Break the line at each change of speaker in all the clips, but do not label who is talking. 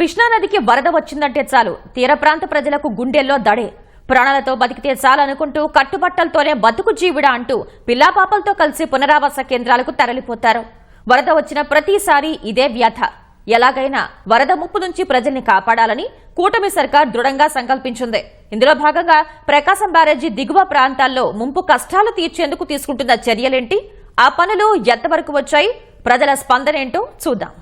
కృష్ణానదికి వరద వచ్చిందంటే చాలు. తీర ప్రాంత ప్రజలకు గుండెల్లో దడే. ప్రాణాలతో బతికితే చాలనుకుంటూ కట్టుబట్టలతోనే బతుకు జీవిడా అంటూ పిల్లాపాపలతో కలిసి పునరావాస కేంద్రాలకు తరలిపోతారు. వరద వచ్చిన ప్రతిసారి ఇదే వ్యథ ఎలాగైనా వరద ముప్పు నుంచి ప్రజల్ని కాపాడాలని కూటమి సర్కార్ దృఢంగా సంకల్పించింది. ఇందులో భాగంగా ప్రకాశం బ్యారేజీ దిగువ ప్రాంతాల్లో ముంపు కష్టాలు తీర్చేందుకు తీసుకుంటున్న చర్యలేంటి? ఆ పనులు ఎంతవరకు వచ్చాయి? ప్రజల స్పందనేంటో చూద్దాం.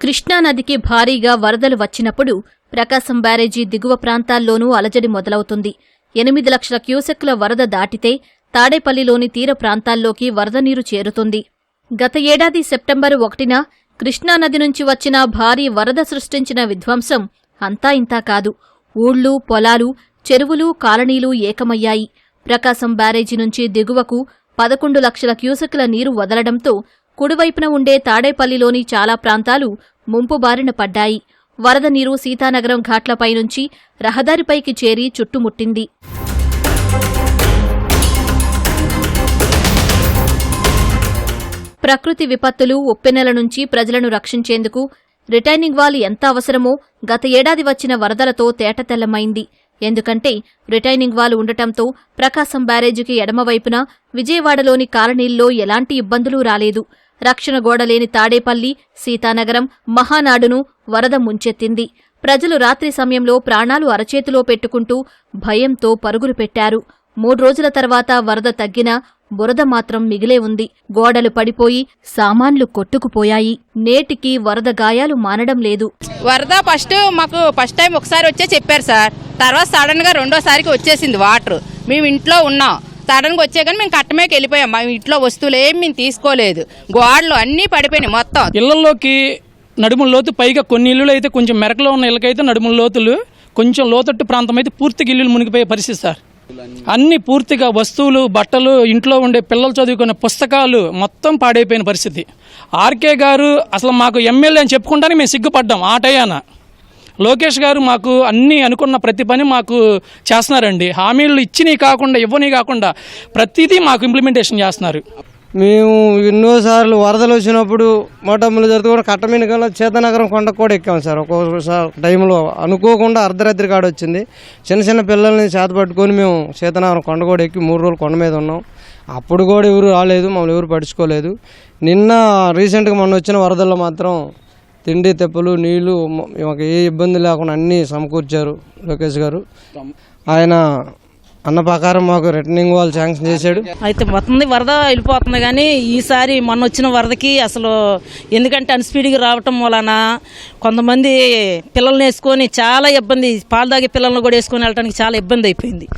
కృష్ణానదికి భారీగా వరదలు వచ్చినప్పుడు ప్రకాశం బ్యారేజీ దిగువ ప్రాంతాల్లోనూ అలజడి మొదలవుతుంది. ఎనిమిది లక్షల క్యూసెక్కుల వరద దాటితే తాడేపల్లిలోని తీర ప్రాంతాల్లోకి వరద నీరు చేరుతుంది. గత ఏడాది సెప్టెంబరు ఒకటిన కృష్ణానది నుంచి వచ్చిన భారీ వరద సృష్టించిన విధ్వంసం అంతా ఇంతా కాదు. ఊళ్ళు పొలాలు చెరువులు కాలనీలు ఏకమయ్యాయి. ప్రకాశం బ్యారేజీ నుంచి దిగువకు పదకొండు లక్షల క్యూసెక్కుల నీరు వదలడంతో కుడివైపున ఉండే తాడేపల్లిలోని చాలా ప్రాంతాలు ముంపు బారిన పడ్డాయి. వరద నీరు సీతానగరం ఘాట్లపై నుంచి రహదారిపైకి చేరి చుట్టుముట్టింది. ప్రకృతి విపత్తులు ఉప్పెనెల నుంచి ప్రజలను రక్షించేందుకు రిటైనింగ్ వాల్ ఎంత అవసరమో గత ఏడాది వచ్చిన వరదలతో తేటతెల్లమైంది. ఎందుకంటే రిటైనింగ్ వాల్ ఉండటంతో ప్రకాశం బ్యారేజీకి ఎడమవైపున విజయవాడలోని కాలనీల్లో ఎలాంటి ఇబ్బందులు రాలేదు. రక్షణ గోడలేని తాడేపల్లి సీతానగరం మహానాడును వరద ముంచెత్తింది. ప్రజలు రాత్రి సమయంలో ప్రాణాలు అరచేతిలో పెట్టుకుంటూ భయంతో పరుగులు పెట్టారు. మూడు రోజుల తర్వాత వరద తగ్గినా బురద మాత్రం మిగిలే ఉంది. గోడలు పడిపోయి సామాన్లు కొట్టుకుపోయాయి. నేటికి వరద గాయాలు మానడం లేదు.
వరద ఫస్ట్ మాకు ఫస్ట్ టైం ఒకసారి వచ్చే చెప్పారు సార్. తర్వాత సడన్గా రెండోసారికి వచ్చేసింది వాటర్. మేము ఇంట్లో ఉన్నాం. సడన్ వచ్చే కానీ మేము కట్టమేకి వెళ్ళిపోయాం. మా ఇంట్లో వస్తువులు ఏమి మేము తీసుకోలేదు. గోడలు అన్నీ పడిపోయినాయి మొత్తం.
ఇళ్ళలోకి నడుముల లోతు పైగా కొన్ని ఇల్లులు అయితే కొంచెం మెరకలో ఉన్న ఇళ్ళకైతే నడుముల లోతులు కొంచెం లోతట్టు ప్రాంతం అయితే పూర్తిగా ఇల్లులు మునిగిపోయే పరిస్థితి సార్. అన్ని పూర్తిగా వస్తువులు బట్టలు ఇంట్లో ఉండే పిల్లలు చదువుకునే పుస్తకాలు మొత్తం పాడైపోయిన పరిస్థితి. ఆర్కే గారు అసలు మాకు ఎమ్మెల్యే అని చెప్పుకుంటానే మేము సిగ్గుపడ్డాం ఆ టయాన. లోకేష్ గారు మాకు అన్నీ అనుకున్న ప్రతి పని మాకు చేస్తున్నారండి. హామీలు ఇచ్చినవి కాకుండా ఇవ్వని కాకుండా ప్రతిదీ మాకు ఇంప్లిమెంటేషన్ చేస్తున్నారు.
మేము ఎన్నోసార్లు వరదలు వచ్చినప్పుడు మోటమ్మలు జరుగుతూ కూడా కట్టమీన కల్లా చేతనగరం కొండ కూడా ఎక్కాం సార్. ఒక్కొక్కసారి టైంలో అనుకోకుండా అర్ధరాత్రి కాడ వచ్చింది. చిన్న చిన్న పిల్లల్ని చేత పట్టుకొని మేము చేతనగరం కొండ కూడా ఎక్కి మూడు రోజులు కొండ మీద ఉన్నాం. అప్పుడు కూడా ఎవరు రాలేదు మమ్మల్ని ఎవరు పడుచుకోలేదు నిన్న రీసెంట్గా మొన్న వచ్చిన వరదల్లో మాత్రం తిండి తెప్పలు నీళ్ళు మాకు ఏ ఇబ్బంది లేకుండా అన్నీ సమకూర్చారు లోకేష్ గారు. ఆయన అన్న ప్రకారం మాకు రిటర్నింగ్ వాళ్ళు శాంక్షన్ చేశాడు.
అయితే మొత్తం వరద వెళ్ళిపోతుంది కానీ ఈసారి మొన్న వచ్చిన వరదకి అసలు ఎందుకంటే అన్స్పీడ్గా రావటం వలన కొంతమంది పిల్లల్ని వేసుకొని చాలా ఇబ్బంది పాలు తాగే పిల్లల్ని కూడా వేసుకొని వెళ్ళడానికి చాలా ఇబ్బంది అయిపోయింది.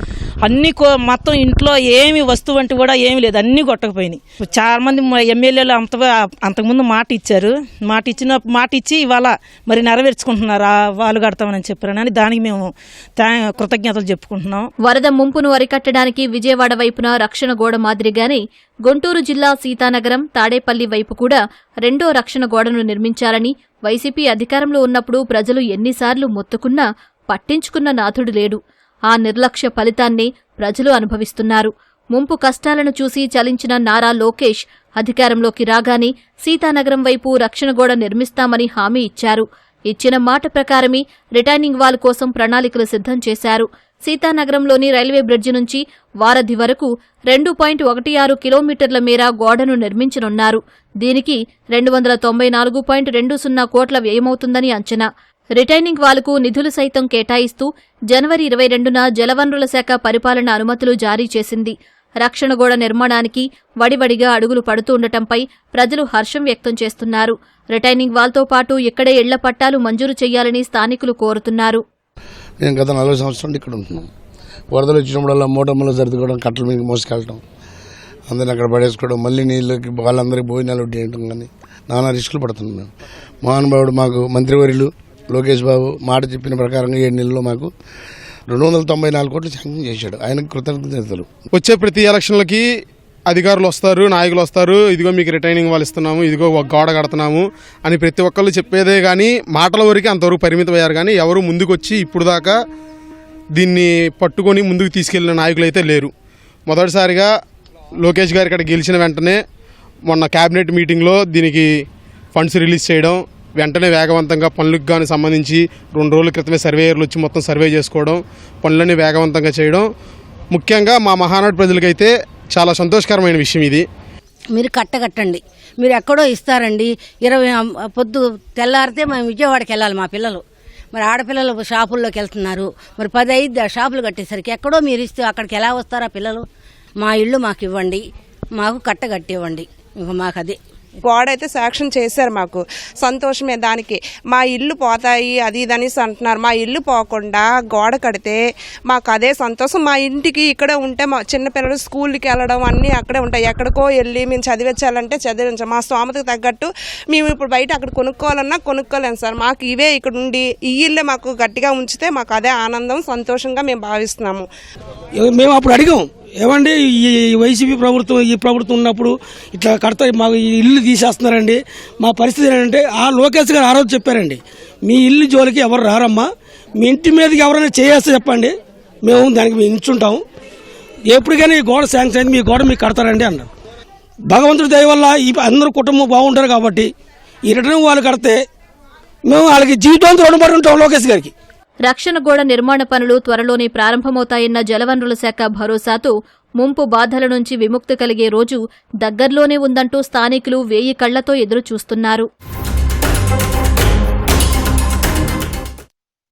అన్ని కో మొత్తం ఇంట్లో ఏమి వస్తువు అంటే కూడా ఏమి లేదు. అన్నీ కొట్టకపోయినాయి. చాలా మంది ఎమ్మెల్యేలు అంత అంతకుముందు మాట ఇచ్చారు. మాట ఇచ్చిన మాట ఇచ్చి ఇవాళ మరి నెరవేర్చుకుంటున్నారు. వాళ్ళు కడతామని చెప్పారని దానికి మేము కృతజ్ఞతలు చెప్పుకుంటున్నాం.
వరద ముంపును అరికట్టడానికి విజయవాడ వైపున రక్షణ గోడ మాదిరిగానే గుంటూరు జిల్లా సీతానగరం తాడేపల్లి వైపు కూడా రెండో రక్షణ గోడను నిర్మించాలని వైసీపీ అధికారంలో ఉన్నప్పుడు ప్రజలు ఎన్నిసార్లు మొత్తుకున్నా పట్టించుకున్న నాథుడు లేడు. ఆ నిర్లక్ష్య ఫలితాన్ని ప్రజలు అనుభవిస్తున్నారు. ముంపు కష్టాలను చూసి చలించిన నారా లోకేష్ అధికారంలోకి రాగానే సీతానగరం వైపు రక్షణ గోడ నిర్మిస్తామని హామీ ఇచ్చారు. ఇచ్చిన మాట ప్రకారమే రిటైనింగ్ వాల్ కోసం ప్రణాళికలు సిద్ధం చేశారు. సీతానగరంలోని రైల్వే బ్రిడ్జి నుంచి వారధి వరకు రెండు పాయింట్ ఒకటి ఆరు కిలోమీటర్ల మేర గోడను నిర్మించనున్నారు. దీనికి రెండు వందల తొంభై నాలుగు పాయింట్ రెండు సున్నా కోట్ల వ్యయమవుతుందని అంచనా. రిటైనింగ్ వాళ్ళకు నిధులు సైతం కేటాయిస్తూ జనవరి ఇరవై రెండున జలవనరుల శాఖ పరిపాలన అనుమతులు జారీ చేసింది. రక్షణ గోడ నిర్మాణానికి వడివడిగా అడుగులు పడుతుండటంపై ప్రజలు హర్షం వ్యక్తం చేస్తున్నారు. రిటైనింగ్ వాల్తో పాటు ఇక్కడే ఇళ్ళ పట్టాలు మంజూరు చేయాలని స్థానికులు కోరుతున్నారు.
మేము గత నలభై సంవత్సరాలు ఇక్కడ ఉంటున్నాం. వరదలు వచ్చినప్పుడల్లా మూటమ్మలు సర్దుకోవడం కట్టల మీద మోసుకెళ్ళడం అందరిని అక్కడ పడేసుకోవడం మళ్ళీ నీళ్ళకి వాళ్ళందరికీ భోజనాలు వడ్డీయటం కానీ నానా రిస్కులు పడుతున్నాం మేము. మహానుభావుడు మాకు మంత్రివర్యులు లోకేష్ బాబు మాట చెప్పిన ప్రకారంగా ఏడు నెలల్లో మాకు రెండు వందల తొంభై నాలుగు కోట్లు శాంక్షన్ చేశాడు. ఆయనకు కృతజ్ఞతలు
వచ్చే ప్రతి ఎలక్షన్లకి అధికారులు వస్తారు నాయకులు వస్తారు. ఇదిగో మీకు రిటైనింగ్ వాళ్ళు ఇస్తున్నాము ఇదిగో ఒక గోడ కడుతున్నాము అని ప్రతి ఒక్కళ్ళు చెప్పేదే కానీ మాటల వరకు అంతవరకు పరిమితం అయ్యారు కానీ ఎవరు ముందుకు వచ్చి ఇప్పుడు దాకా దీన్ని పట్టుకొని ముందుకు తీసుకెళ్ళిన నాయకులు అయితే లేరు. మొదటిసారిగా లోకేష్ గారు ఇక్కడ గెలిచిన వెంటనే మొన్న క్యాబినెట్ మీటింగ్లో దీనికి ఫండ్స్ రిలీజ్ చేయడం వెంటనే వేగవంతంగా పనులకు కానీ సంబంధించి రెండు రోజుల క్రితమే సర్వేయర్లు వచ్చి మొత్తం సర్వే చేసుకోవడం పనులన్నీ వేగవంతంగా చేయడం. ముఖ్యంగా మా మహానాడు ప్రజలకైతే చాలా సంతోషకరమైన విషయం ఇది.
మీరు కట్టగట్టండి మీరు ఎక్కడో ఇస్తారండి. ఇరవై పొద్దు తెల్లారితే మేము విజయవాడకి వెళ్ళాలి మా పిల్లలు. మరి ఆడపిల్లలు షాపుల్లోకి వెళ్తున్నారు. మరి పది ఐదు షాపులు కట్టేసరికి ఎక్కడో మీరు ఇస్తే అక్కడికి ఎలా వస్తారా పిల్లలు? మా ఇల్లు మాకు ఇవ్వండి మాకు కట్టగట్టివ్వండి ఇంక మాకు అదే
గోడ అయితే శాంక్షన్ చేశారు మాకు. సంతోషమే దానికి. మా ఇల్లు పోతాయి అది ఇది అనేసి అంటున్నారు. మా ఇల్లు పోకుండా గోడ కడితే మాకు అదే సంతోషం. మా ఇంటికి ఇక్కడే ఉంటే మా చిన్నపిల్లలు స్కూల్కి వెళ్ళడం అన్నీ అక్కడే ఉంటాయి. ఎక్కడికో వెళ్ళి మేము చదివించాలంటే చదివించాం. మా స్తోమతకు తగ్గట్టు మేము ఇప్పుడు బయట అక్కడ కొనుక్కోవాలన్నా కొనుక్కోలేము సార్. మాకు ఇవే ఇక్కడ ఉండి ఈ ఇల్లే మాకు గట్టిగా ఉంచితే మాకు అదే ఆనందం సంతోషంగా మేము భావిస్తున్నాము.
మేము అప్పుడు అడిగాం. ఏమండి ఈ వైసీపీ ప్రభుత్వం ఈ ప్రభుత్వం ఉన్నప్పుడు ఇట్లా కడతా మాకు ఈ ఇల్లు తీసేస్తున్నారండి. మా పరిస్థితి ఏంటంటే ఆ లోకేష్ గారు ఆ రోజు చెప్పారండి మీ ఇల్లు జోలికి ఎవరు రారమ్మా మీ ఇంటి మీదకి ఎవరైనా చేయేస్తే చెప్పండి మేము దానికి మేము ఇచ్చుంటాం ఎప్పటికైనా ఈ గోడ శాంక్షన్ అయింది మీ గోడ మీకు కడతారండి అన్నారు. భగవంతుడి దయ వల్ల ఈ అందరూ కుటుంబం బాగుంటారు కాబట్టి ఈ రిటర్న్ వాళ్ళు కడితే మేము వాళ్ళకి జీవితాంతం రుణపడి ఉంటాం లోకేష్ గారికి.
రక్షణ గోడ నిర్మాణ పనులు త్వరలోనే ప్రారంభమవుతాయన్న జలవనరుల శాఖ భరోసాతో ముంపు బాధల నుంచి విముక్తి కలిగే రోజు దగ్గర్లోనే ఉందంటూ స్థానికులు వేయి కళ్ళతో ఎదురుచూస్తున్నారు.